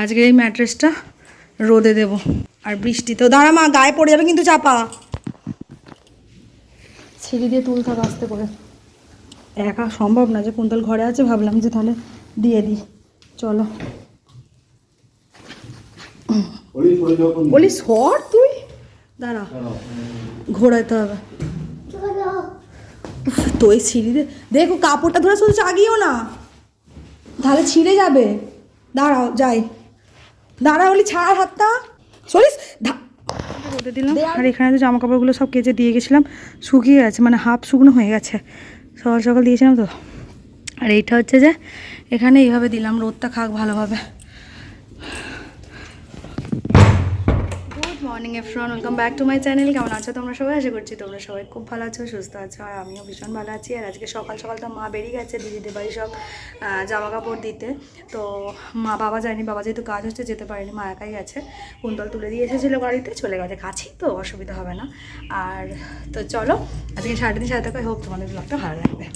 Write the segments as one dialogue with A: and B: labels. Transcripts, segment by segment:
A: আজকের এই ম্যাট্রেসটা রোদে দেব। আর বৃষ্টিতেও। দাঁড়া মা গায়ে পড়ে যাবে কিন্তু চাপা। সিঁড়ি দিয়ে তুলতে হবে আস্তে করে। একা সম্ভব না যে কুন্তল ঘরে আছে ভাবলাম যে তাহলে দিয়ে দিই। চলো। বলি সর তুই। দাঁড়া ঘোরাতে হবে। তো এই সিঁড়িতে দেখো কাপড়টা ধরে শুধু চাগিও না। তাহলে ছিঁড়ে যাবে। দাঁড়াও যাই। দাঁড়া বলি ছাড় হাতটা। সরিস রোদে দিলাম আর এখানে তো জামা কাপড়গুলো সব কেচে দিয়ে গেছিলাম শুকিয়ে গেছে মানে হাফ শুকনো হয়ে গেছে। সকাল সকাল দিয়েছিলাম তো। আর এইটা হচ্ছে যে এখানে এইভাবে দিলাম রোদটা খাক ভালোভাবে good morning Efron welcome back to my channel কেমন আছো তোমরা সবাই? আশা করছি তোমরা সবাই খুব ভালো আছো, সুস্থ আছো, আর আমিও ভীষণ ভালো আছি। আর আজকে সকাল সকাল তো মা বেরিয়ে গেছে দিদিদের বাড়ি সব জামা কাপড় দিতে। তো মা বাবা যায়নি, বাবা যেহেতু কাজ হচ্ছে, যেতে পারেনি, মা একাই গেছে কুন্তল তুলে দিয়ে এসেছিল গাড়িতে, চলে গেছে কাছেই তো অসুবিধা হবে না। আর তো চলো, আজকে সাড়ে তিন সাড়ে হোক তোমাদের ব্লগটা ভালো লাগবে।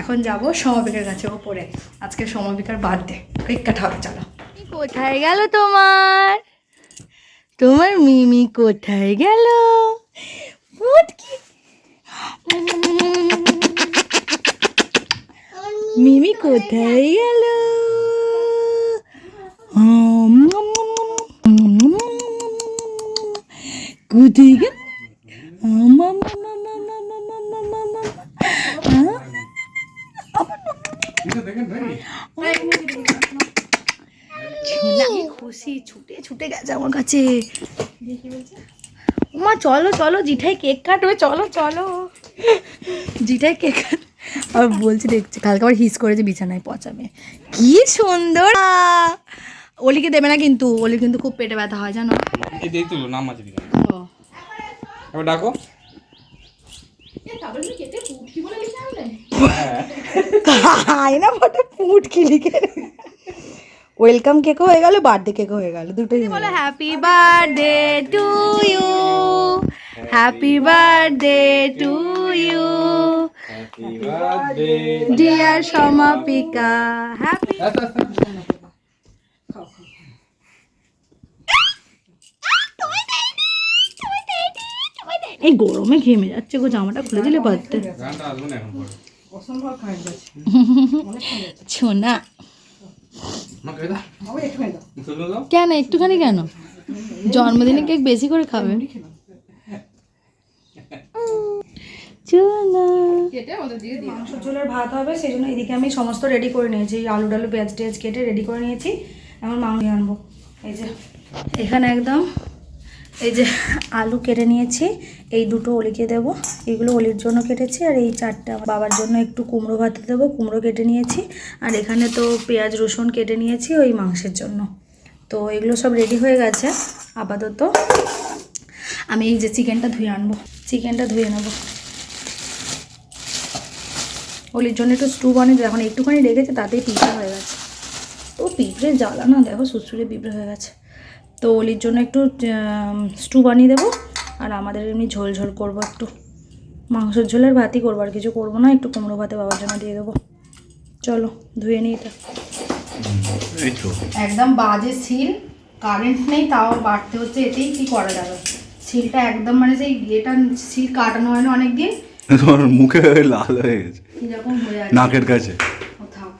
A: এখন যাব সমবিকার কাছে ওপরে। আজকে সমবিকার বার্থডে কাটা হবে চলো। কোথায় গেল তোমার? তোমার মিমি কোথায় গেল ফুটকি মিমি কোথায় গেল কোথায় গেল মামা ছুটে গেছে আমার কাছে। মা চলো চলো জিঠাই কেক কাটবে চলো চলো। জিঠাই কেক কাট আর বলছি দেখছি কালকে আবার হিস করেছে বিছানায় পচাবে। কি সুন্দর! অলিকে দেবে না কিন্তু অলি কিন্তু খুব পেটে ব্যথা হয় জানো?
B: এই নাম আছে এবার ডাকো।
A: খায় না ফটো পুটকি লিখে ওয়েলকাম কেকও হয়ে গেল বার্থডে কেকও হয়ে গেল দুটোই বলো happy birthday to you happy birthday to you dear Samapika happy এই গরমে ঘেমে যাচ্ছে গো জামাটা খুলে দিলে পারতে
B: গানটা আসবে না
A: ছোনা
B: মা খাই দাও তুলো দাও
A: কেন একটুখানি কেন? জন্মদিনে কেক বেশি করে খাবে। মাংস ঝোলের ভাত হবে সেই জন্য এদিকে আমি সমস্ত রেডি করে নিয়েছি। এই আলু ডালু পেঁয়াজ টেয়াজ কেটে রেডি করে নিয়েছি। এখন মাংস আনব। এই যে এখানে একদম এই যে আলু কেটে নিয়েছি, এই দুটো অলিকে দেবো। এগুলো অলির জন্য কেটেছি, আর এই চারটে বাবার জন্য একটু কুমড়ো ভাতে দেবো, কুমড়ো কেটে নিয়েছি। আর এখানে তো পেঁয়াজ, রসুন কেটে নিয়েছি ওই মাংসের জন্য। তো এগুলো সব রেডি হয়ে গেছে, আপাতত। আমি এই যে চিকেনটা ধুয়ে আনব, চিকেনটা ধুয়ে নেব। ওলির জন্য একটু স্টু বানিয়ে। এখন একটুখানি রেখেছে তাতেই পিঠা হয়ে গেছে। পিঁপড়ে জ্বালা। না দেখো সুসুরে পিঁপড়ে হয়ে গেছে। তো ওলির জন্য একটু স্টু বানিয়ে দেবো। আর আমাদের এমনি ঝোল ঝোল করব একটু। মাংসের ঝোলের ভাতই করব আর কিছু করব না। একটু কুমড়ো ভাতে বাবার জন্য দিয়ে দেবো। চলো ধুয়ে নিই এটা। একদম বাজে সিল কারেন্ট নেই তাও বাড়তে হচ্ছে। এতেই কি করা যাবে? সিলটা একদম মানে সেই এটা সিল কাটানো হয় না অনেক দিন
C: তোমার মুখে লাল হয়ে গেছে। নাকের কাছে
A: ও থাক।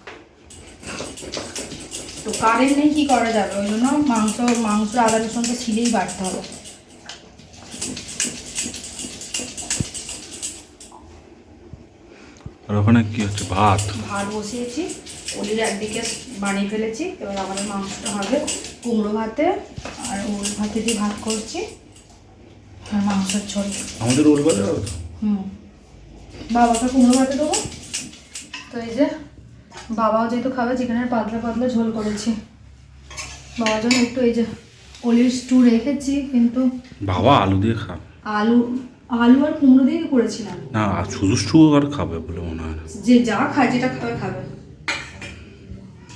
A: তো কারেন্ট নেই কি করা যাবে? ওই জন্য মাংস মাংস আদা রসুন তো ছিলেই বাড়তে হবে।
C: আর ওখানে কি হচ্ছে? ভাত?
A: ভাত বসিয়েছি ওলির একদিকে বানিয়ে ফেলেছি এবার আমাদের মাংসটা হবে কুমড়ো ভাতে আর ওল ভাতে দিয়ে ভাত করছি আর মাংসের ঝোল।
C: আমাদের রোল করে দাও তো।
A: হুম। বাবাকে কুমড়ো ভাতে দেবো। তো এই যে বাবাও যেহেতু খাবে চিকেনের পাতলা পাতলা ঝোল করেছি। বাবার জন্য একটু এই যে অলির স্টু রেখেছি কিন্তু
C: বাবা আলু দিয়ে খাবে
A: আলু আলু আর কুমড়ো দিয়ে করেছিলাম।
C: না আর শুধু শুধু আর খাবে বলে মনে হয়
A: যে যা খায় যেটা খাবে খাবে।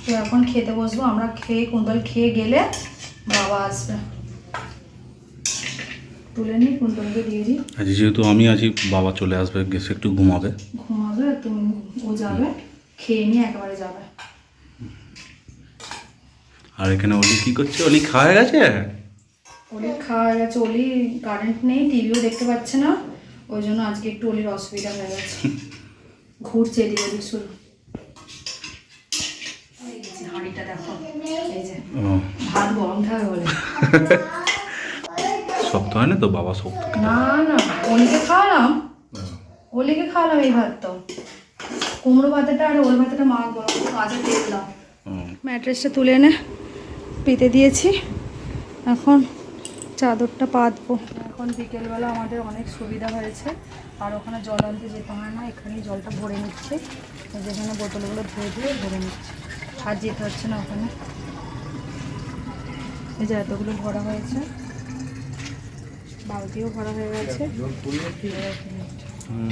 A: তো এখন খেতে বসবো আমরা খেয়ে কুন্তল খেয়ে গেলে বাবা আসবে। তুলে নিই কুন্তলকে দিয়ে দিই।
C: আজ যেহেতু আমি আছি বাবা চলে আসবে গেছে একটু ঘুমাবে।
A: ঘুমাবে তুমি ও যাবে। খেয়ে নিয়ে একেবারে যাবে।
C: আর এখানে অলি কি করছে? অলি খাওয়া গেছে?
A: অলি খাওয়া গেছে। অলি কারেন্ট নেই টিভিও দেখতে পাচ্ছে না। ওই জন্য আজকে একটু অলির অসুবিধা হয়ে গেছে। ঘুরছে এদিক ওদিক শুরু হাঁড়িটা দেখো। এই যে ভাত গরম থাকে বলে।
C: শক্ত হয় না তো? বাবা শক্ত।
A: না না অলিকে খাওয়ালাম। অলিকে খাওয়ালাম এই ভাতটা কুমড়ো ভাতেটা আর ওই ভাতেটা মা গরম মাঝে তেল দাও ম্যাট্রেসটা তুলে এনে পেতে দিয়েছি। এখন চাদরটা পাতবো। এখন বিকেলবেলা আমাদের অনেক সুবিধা হয়েছে। আর ওখানে জল আনতে যেতে হয় না এখানেই জলটা ভরে নিচ্ছে। যেখানে বোতলগুলো ধুয়ে ধুয়ে ভরে নিচ্ছে। আর যেতে হচ্ছে না ওখানে। এই যে এতগুলো ভরা হয়েছে। বালতিও ভরা হয়ে গেছে।
C: হুম।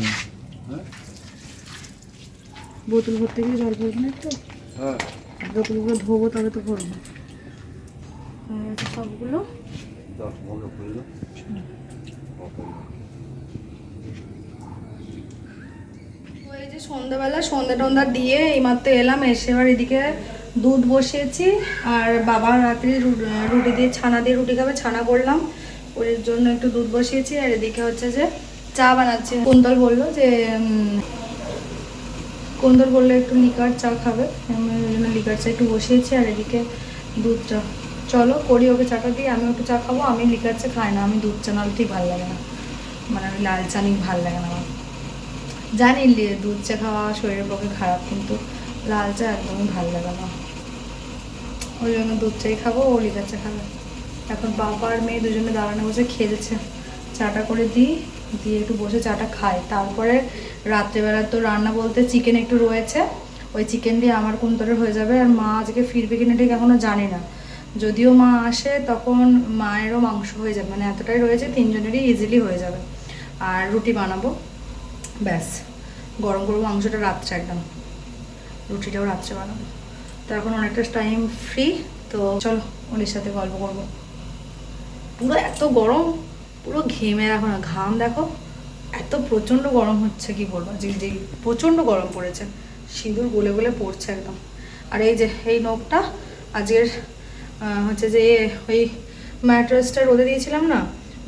A: বোতল ভরতে গিয়ে জল ভরবে না একটু? বোতলগুলো ধোবো তবে তো ভরবো হয়ে সবগুলো? যে সন্ধ্যাবেলা সন্ধ্যা টন্ধা দিয়ে এইমাত্র এলাম এসে এবার এদিকে দুধ বসিয়েছি আর বাবা রাত্রি রুটি দিয়ে ছানা দিয়ে রুটি খাবে ছানা করলাম। ওর জন্য একটু দুধ বসিয়েছি আর এদিকে হচ্ছে যে চা বানাচ্ছি। কুন্তল বলল যে কুন্দর বলল একটু লিকার চা খাবে। আমি ওই জন্য লিকার চা একটু বসিয়েছি আর এদিকে দুধ চা। চলো করি ওকে চাটা দিয়ে আমি একটু চা খাব, আমি লিকার চা খাই না, আমি দুধ চা ঠিক ভালো লাগে না। মানে আমি লাল চা নিয়ে ভালো লাগে না আমার। জানি দুধ চা খাওয়া শরীরের পক্ষে খারাপ, কিন্তু লাল চা একদমই ভালো লাগে না। ওই জন্য দুধ চাই খাব, ও লিকার চা খাবে। এখন বাবা আর মেয়ে দুজনে দাঁড়ানো বসে খেলছে। চাটা করে দিই। দিয়ে একটু বসে চাটা খাই। তারপরে রাত্রেবেলা তো রান্না বলতে চিকেন একটু রয়েছে। ওই চিকেন দিয়ে আমার কুন্তরের হয়ে যাবে। আর মা আজকে ফিরবে কিনা ঠিক এখনও জানি না। যদিও মা আসে, তখন মায়েরও মাংস হয়ে যাবে। মানে এতটাই রয়েছে, তিনজনেরই ইজিলি হয়ে যাবে। আর রুটি বানাবো। ব্যাস, গরম করব মাংসটা রাত্রে একদম। রুটিটাও রাত্রে বানাবো। তো এখন অনেকটা টাইম ফ্রি তো চলো ওদের সাথে গল্প করব। পুরো এত গরম। পুরো ঘেমে রাখো না, ঘাম দেখো, এত প্রচণ্ড গরম হচ্ছে, কি বলব? যে যে প্রচণ্ড গরম পড়েছে, সিঁদুর গলে গলে পড়ছে একদম। আর এই যে, এই নখটা, আজকের হচ্ছে যে, ওই ম্যাট্রেসটা রোদে দিয়েছিলাম না,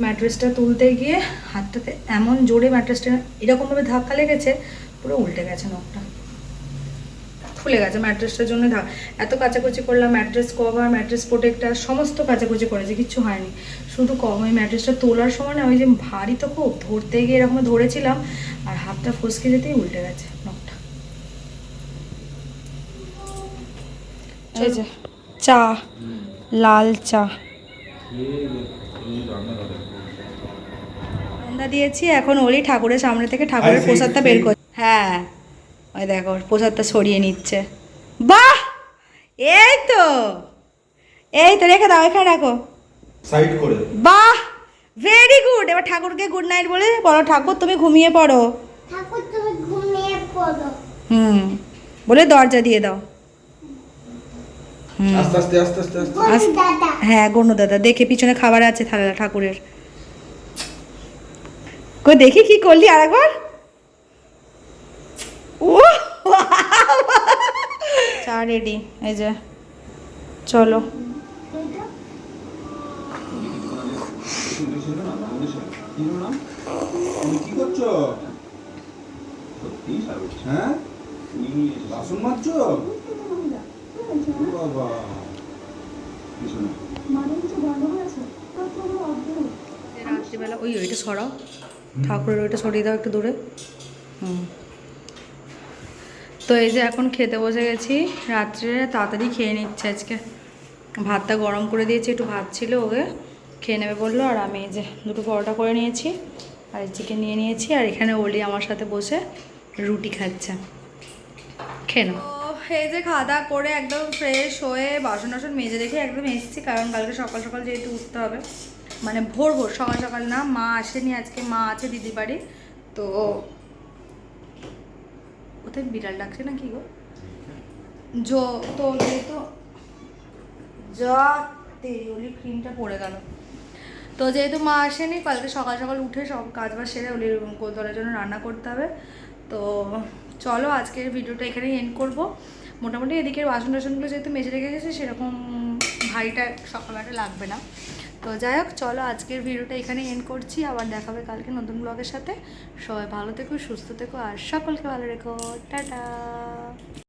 A: ম্যাট্রেসটা তুলতে গিয়ে হাতটাতে এমন জোরে ম্যাট্রেসটা, এরকমভাবে ধাক্কা লেগেছে, পুরো উল্টে গেছে নখটা। খুলে গেছে ম্যাট্রেসটার জন্য। ধাক এত কাচাকুচি করলাম ম্যাট্রেস কভার ম্যাট্রেস প্রোটেক্টার সমস্ত কাচাকুচি করেছে কিচ্ছু হয়নি। শুধু কম ওই ম্যাট্রেসটা তোলার সময় না ওই যে ভারী তো খুব ধরতে গিয়ে এরকম ধরেছিলাম আর হাতটা ফসকে যেতেই উল্টে গেছে নখটা। চা লাল চা। সন্ধ্যা দিয়েছি এখন ওলি ঠাকুরের সামনে থেকে ঠাকুরের প্রসাদটা বের করছে। হ্যাঁ। ওই দেখো প্রসাদটা সরিয়ে নিচ্ছে। বাহ! এই তো। এই তো রেখে দাও এখানে রাখো।
D: সাইড করে
A: বাহ! ভেরি গুড এবার ঠাকুরকে গুড নাইট বলে বলো ঠাকুর তুমি ঘুমিয়ে পড়ো।
E: ঠাকুর তুমি ঘুমিয়ে পড়ো।
A: হুম বলে দরজা দিয়ে দাও। হুম।
D: আস্তে আস্তে আস্তে আস্তে আস্তে।
A: হ্যাঁ গণ্য দাদা দেখে পিছনে খাবার আছে থালা ঠাকুরের। কই দেখি কি করলি আরেকবার? চা রেডি এই যে। চলো।
D: কি করছ হ্যাঁ? বাসন মাজছো বাবা
A: রাত্রিবেলা ওই ওইটা সরাও। ঠাকুরের ওইটা সরিয়ে দাও একটু দূরে। হুম। তো এই যে এখন খেতে বসে গেছি। রাত্রে তাড়াতাড়ি খেয়ে নিচ্ছে আজকে। ভাতটা গরম করে দিয়েছি, একটু ভাত ছিল ওকে। খেয়ে নেবে বলল, আর আমি এই যে দুটো পরোটা করে নিয়েছি, আর চিকেন নিয়ে নিয়েছি, আর এখানে ওলি আমার সাথে বসে রুটি খাচ্ছে। খেয়ে নাও। এই যে খাওয়া দাওয়া করে একদম ফ্রেশ হয়ে বাসন টাসন মেজে রেখে একদম এসেছি, কারণ কালকে সকাল সকাল যেহেতু উঠতে হবে। মানে ভোর ভোর, সকাল সকাল না, মা আসেনি আজকে, মা আছে দিদি বাড়ি। তো ওতে বিড়াল ডাকছে না কি গো? জো তো যেহেতু যা তেলি ক্রিমটা পড়ে গেল। তো যেহেতু মা আসেনি, কালকে সকাল সকাল উঠে সব কাজ বাজ সেরে ওলির গোলতলার জন্য রান্না করতে হবে। তো চলো, আজকের ভিডিওটা এখানেই এন্ড করব। মোটামুটি এদিকের বাসন টাসনগুলো যেহেতু মেজে রেখে গেছে, সেরকম ভারীটা সকালবেলা লাগবে না। তো যাই হোক, চলো আজকের ভিডিওটা এখানেই এন্ড করছি। আবার দেখাবে কালকে নতুন ব্লগের সাথে। সবাই ভালো থেকো, সুস্থ থেকো, আর সকলকে ভালো রেখো। টাটা!